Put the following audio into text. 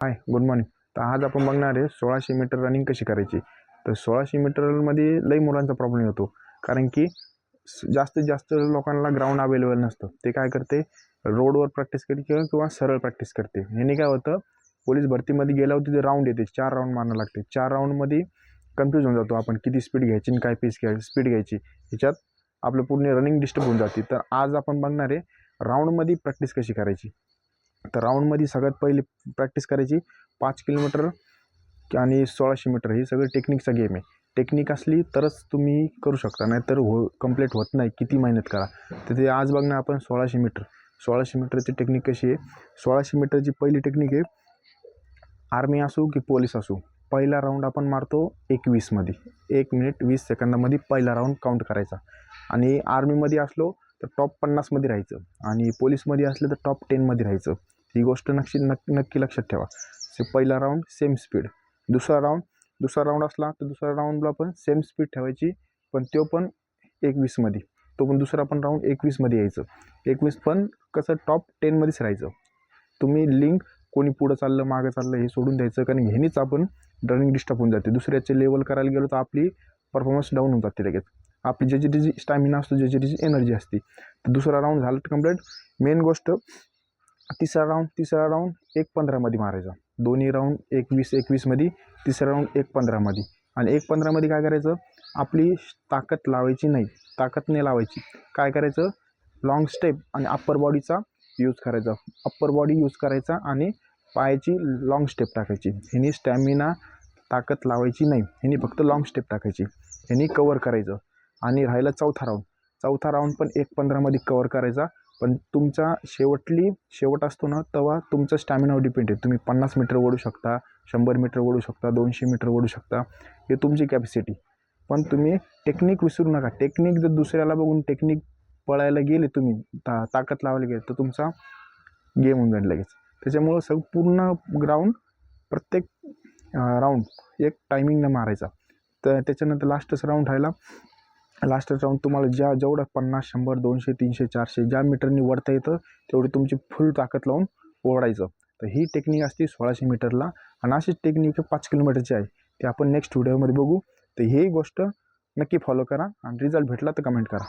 Hi good morning तर आज आपण बघणार आहे सोळाशे मीटर रनिंग कशी करायची. तर सोळाशे मीटरमध्ये लई मुलांचा प्रॉब्लेम येतो. कारण की जास्तीत जास्त लोकांना ग्राउंड अवेलेबल नसतं. ते काय करते? रोडवर प्रॅक्टिस करते किंवा किंवा सरळ प्रॅक्टिस करते. ह्याने काय होतं? पोलीस भरतीमध्ये गेल्यावर तिथे राऊंड येते. चार राऊंड मारणं लागते. चार राऊंडमध्ये कन्फ्यूज होऊन जातो आपण. किती स्पीड घ्यायची आणि काय पीस घ्यायची स्पीड घ्यायची. ह्याच्यात आपलं पूर्ण रनिंग डिस्टर्ब होऊन जाते. तर आज आपण बघणार आहे राऊंडमध्ये प्रॅक्टिस कशी करायची. तर राऊंडमध्ये सगळ्यात पहिली प्रॅक्टिस करायची पाच किलोमीटर आणि सोळाशे मीटर ही सगळं टेक्निकचा गेम आहे. टेक्निक असली तरच तुम्ही करू शकता नाहीतर हो कंप्लीट होत नाही. किती मेहनत करा. तर ते आज बघणार आपण सोळाशे मीटर सोळाशे मीटरची टेक्निक कशी आहे? सोळाशे मीटरची पहिली टेक्निक आहे आर्मी असू की पोलीस असो पहिला राऊंड आपण मारतो एकवीसमध्ये. एक मिनिट वीस सेकंदामध्ये पहिला राऊंड काउंट करायचा. आणि आर्मीमध्ये असलो तर टॉप पन्नासमध्ये राहायचं आणि पोलीसमध्ये असलं तर टॉप टेनमध्ये राहायचं. ही गोष्ट नक्की नक्की नक्की लक्षात ठेवा. से पहिला राऊंड सेम स्पीड दुसरा राऊंड दुसरा राऊंड असला तर दुसऱ्या राऊंडला पण सेम स्पीड ठेवायची पण तो पण एकवीसमध्ये तो पण दुसरा पण राऊंड एकवीसमध्ये यायचं. एकवीस पण कसं टॉप टेनमध्येच राहायचं. तुम्ही लिंक कोणी पुढं चाललं मागं चाललं हे सोडून द्यायचं कारण ह्यानीच आपण रनिंग डिस्टर्ब होऊन जाते. दुसऱ्याचे लेवल करायला गेलो तर आपली परफॉर्मन्स डाऊन होऊन जाते लगेच. आपली ज्याची त्याची स्टॅमिना असतो ज्याची त्याची एनर्जी असते. तर दुसरा राऊंड झाला कंप्लीट मेन गोष्ट तिसरा राऊंड तिसरा राऊंड एक पंधरामध्ये मारायचा. दोन्ही राऊंड एकवीस एकवीसमध्ये तिसरा राऊंड एक पंधरामध्ये आणि एक पंधरामध्ये काय करायचं? आपली ताकद लावायची नाही. ताकद नाही लावायची. काय करायचं? लाँग स्टेप आणि अप्पर बॉडीचा यूज करायचा. अप्पर बॉडी यूज करायचा आणि पायाची लाँग स्टेप टाकायची. ह्यानी स्टॅमिना ताकद लावायची नाही. ह्यानी फक्त लाँग स्टेप टाकायची. ह्यानी कवर करायचं. आणि राहिला चौथा राऊंड चौथा राऊंड पण एक पंधरामध्ये कवर करायचा. पण तुमचा शेवटली शेवट असतो ना तेव्हा तुमचं स्टॅमिनावर डिपेंड आहे. तुम्ही पन्नास मीटर ओढू शकता शंभर मीटर ओढू शकता दोनशे मीटर ओढू शकता. हे तुमची कॅपॅसिटी पण तुम्ही टेक्निक विसरू नका. टेक्निक जर दुसऱ्याला बघून टेक्निक पळायला गेले तुम्ही ता ताकद लावायला गेले तर तुमचा गेम होऊन जाईल लगेच. त्याच्यामुळं सग पूर्ण ग्राउंड प्रत्येक राऊंड एक टायमिंगनं मारायचा. तर त्याच्यानंतर लास्टच राऊंड राहिला. लास्ट राऊंड तुम्हाला ज्या जेवढं पन्नास शंभर दोनशे तीनशे चारशे ज्या मीटरनी वरता येतं तेवढी तुमची फुल ताकद लावून ओढायचं तर ही टेक्निक असते सोळाशे मीटरला आणि अशीच टेक्निक पाच किलोमीटरची आहे. ते आपण नेक्स्ट व्हिडिओमध्ये बघू. तर ही गोष्ट नक्की फॉलो करा. आणि रिझल्ट भेटला तर कमेंट करा.